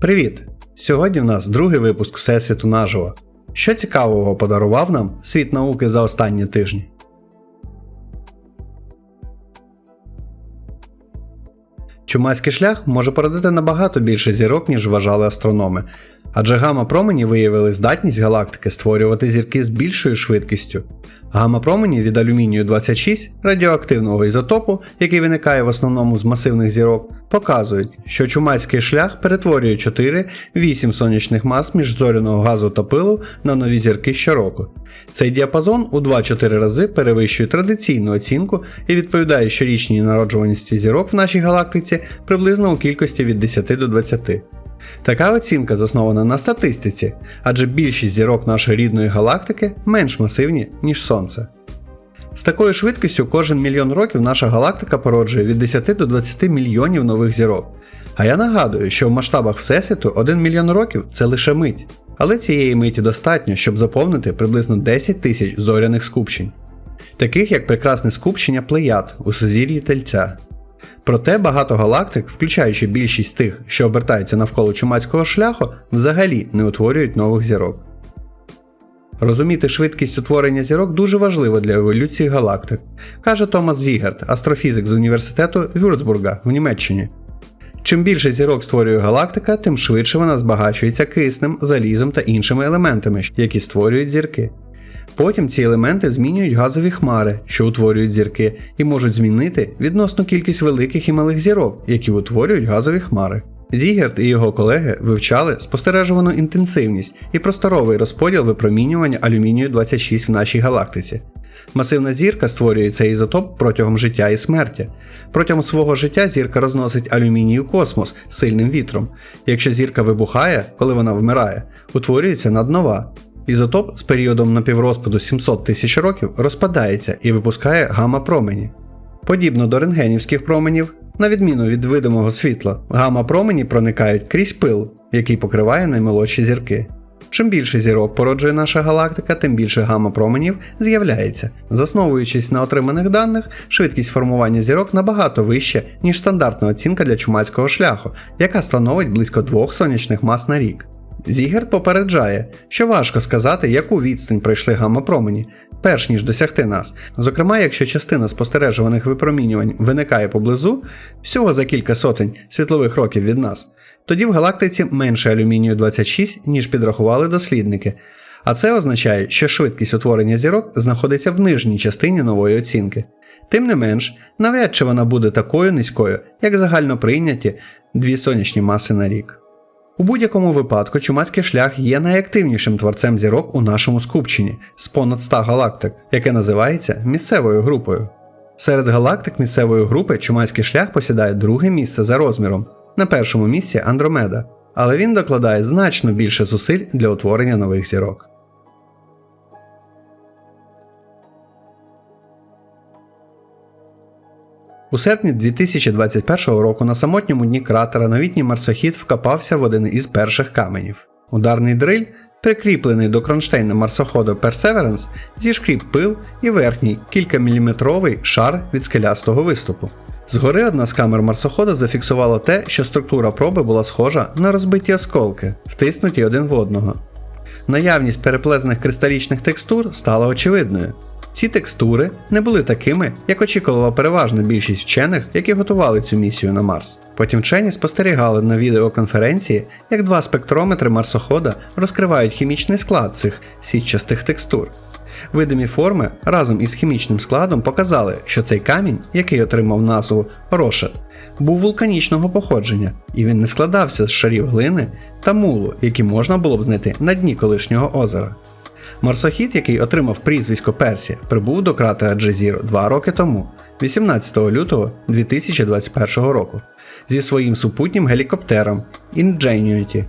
Привіт! Сьогодні в нас другий випуск Всесвіту наживо. Що цікавого подарував нам світ науки за останні тижні? Чумацький шлях може породити набагато більше зірок, ніж вважали астрономи, адже гамма-промені виявили здатність галактики створювати зірки з більшою швидкістю. Гамма-промені від алюмінію 26 радіоактивного ізотопу, який виникає в основному з масивних зірок, показують, що чумацький шлях перетворює 4-8 сонячних мас міжзоряного газу та пилу на нові зірки щороку. Цей діапазон у 2-4 рази перевищує традиційну оцінку і відповідає щорічній народжуваності зірок в нашій галактиці приблизно у кількості від 10 до 20. Така оцінка заснована на статистиці, адже більшість зірок нашої рідної галактики менш масивні, ніж Сонце. З такою швидкістю кожен мільйон років наша галактика породжує від 10 до 20 мільйонів нових зірок. А я нагадую, що в масштабах Всесвіту 1 мільйон років це лише мить. Але цієї миті достатньо, щоб заповнити приблизно 10 тисяч зоряних скупчень, таких як прекрасне скупчення плеяд у сузір'ї Тельця. Проте багато галактик, включаючи більшість тих, що обертаються навколо чумацького шляху, взагалі не утворюють нових зірок. Розуміти швидкість утворення зірок дуже важливо для еволюції галактик, каже Томас Зігерт, астрофізик з університету Вюрцбурга в Німеччині. Чим більше зірок створює галактика, тим швидше вона збагачується киснем, залізом та іншими елементами, які створюють зірки. Потім ці елементи змінюють газові хмари, що утворюють зірки, і можуть змінити відносну кількість великих і малих зірок, які утворюють газові хмари. Зігерт і його колеги вивчали спостережувану інтенсивність і просторовий розподіл випромінювання алюмінію 26 в нашій галактиці. Масивна зірка створює цей ізотоп протягом життя і смерті. Протягом свого життя зірка розносить алюміній у космос сильним вітром. Якщо зірка вибухає, коли вона вмирає, утворюється наднова. Ізотоп з періодом напіврозпаду 700 тисяч років розпадається і випускає гамма-промені. Подібно до рентгенівських променів, на відміну від видимого світла, гамма-промені проникають крізь пил, який покриває наймолодші зірки. Чим більше зірок породжує наша галактика, тим більше гамма-променів з'являється. Засновуючись на отриманих даних, швидкість формування зірок набагато вища, ніж стандартна оцінка для чумацького шляху, яка становить близько двох сонячних мас на рік. Зігер попереджає, що важко сказати, яку відстань пройшли гамма-промені, перш ніж досягти нас. Зокрема, якщо частина спостережуваних випромінювань виникає поблизу, всього за кілька сотень світлових років від нас, тоді в галактиці менше алюмінію 26, ніж підрахували дослідники. А це означає, що швидкість утворення зірок знаходиться в нижній частині нової оцінки. Тим не менш, навряд чи вона буде такою низькою, як загально прийняті дві сонячні маси на рік. У будь-якому випадку чумацький шлях є найактивнішим творцем зірок у нашому скупченні з понад 100 галактик, яке називається місцевою групою. Серед галактик місцевої групи чумацький шлях посідає друге місце за розміром, на першому місці Андромеда, але він докладає значно більше зусиль для утворення нових зірок. У серпні 2021 року на самотньому дні кратера новітній марсохід вкопався в один із перших каменів. Ударний дриль, прикріплений до кронштейна марсоходу Perseverance, зішкріп пил і верхній кількаміліметровий шар від скелястого виступу. Згори одна з камер марсохода зафіксувала те, що структура проби була схожа на розбиті осколки, втиснуті один в одного. Наявність переплетених кристалічних текстур стала очевидною. Ці текстури не були такими, як очікувала переважна більшість вчених, які готували цю місію на Марс. Потім вчені спостерігали на відеоконференції, як два спектрометри марсохода розкривають хімічний склад цих сітчастих текстур. Видимі форми разом із хімічним складом показали, що цей камінь, який отримав назву Рошет, був вулканічного походження, і він не складався з шарів глини та мулу, які можна було б знайти на дні колишнього озера. Марсохід, який отримав прізвисько Персі, прибув до кратера Джезіро два роки тому, 18 лютого 2021 року, зі своїм супутнім гелікоптером Ingenuity.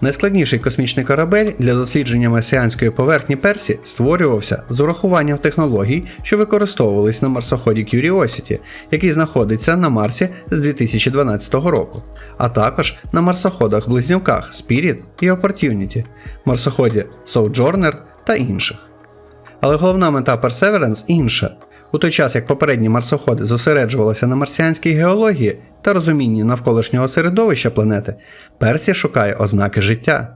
Найскладніший космічний корабель для дослідження марсіанської поверхні Персі створювався з урахуванням технологій, що використовувались на марсоході Curiosity, який знаходиться на Марсі з 2012 року, а також на марсоходах-близнюках Spirit і Opportunity, марсоході Sojourner та інших. Але головна мета Perseverance інша. У той час як попередні марсоходи зосереджувалися на марсіанській геології та розумінні навколишнього середовища планети, Персі шукає ознаки життя.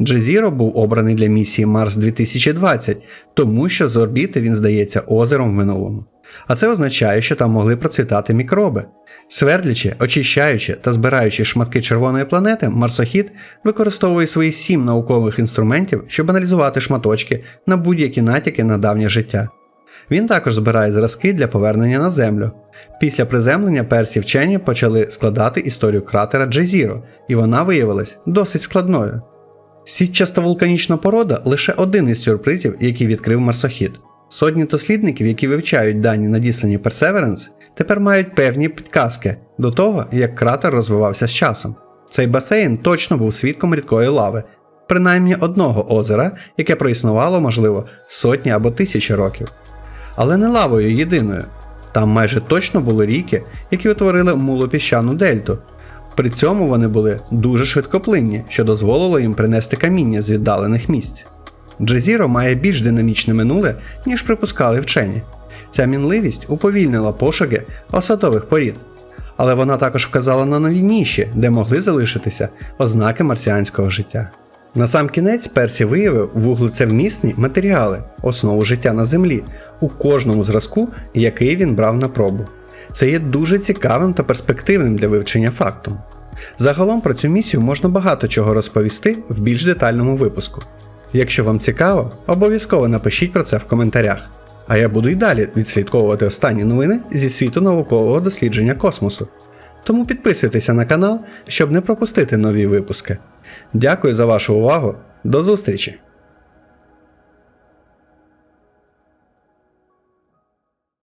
Джезіро був обраний для місії Марс 2020, тому що з орбіти він здається озером в минулому. А це означає, що там могли процвітати мікроби. Свердлячи, очищаючи та збираючи шматки червоної планети, марсохід використовує свої сім наукових інструментів, щоб аналізувати шматочки на будь-які натяки на давнє життя. Він також збирає зразки для повернення на Землю. Після приземлення персі вчені почали складати історію кратера Джезіро, і вона виявилась досить складною. Сітчаста вулканічна порода лише один із сюрпризів, який відкрив марсохід. Сотні дослідників, які вивчають дані надіслані Perseverance, тепер мають певні підказки до того, як кратер розвивався з часом. Цей басейн точно був свідком рідкої лави, принаймні одного озера, яке проіснувало, можливо, сотні або тисячі років. Але не лавою єдиною. Там майже точно були ріки, які утворили мулопіщану дельту. При цьому вони були дуже швидкоплинні, що дозволило їм принести каміння з віддалених місць. Джезіро має більш динамічне минуле, ніж припускали вчені. Ця мінливість уповільнила пошуки осадових порід, але вона також вказала на нові ніші, де могли залишитися ознаки марсіанського життя. Насамкінець Персі виявив вуглецевмісні матеріали, основу життя на землі, у кожному зразку, який він брав на пробу. Це є дуже цікавим та перспективним для вивчення фактом. Загалом про цю місію можна багато чого розповісти в більш детальному випуску. Якщо вам цікаво, обов'язково напишіть про це в коментарях. А я буду й далі відслідковувати останні новини зі світу наукового дослідження космосу. Тому підписуйтеся на канал, щоб не пропустити нові випуски. Дякую за вашу увагу. До зустрічі!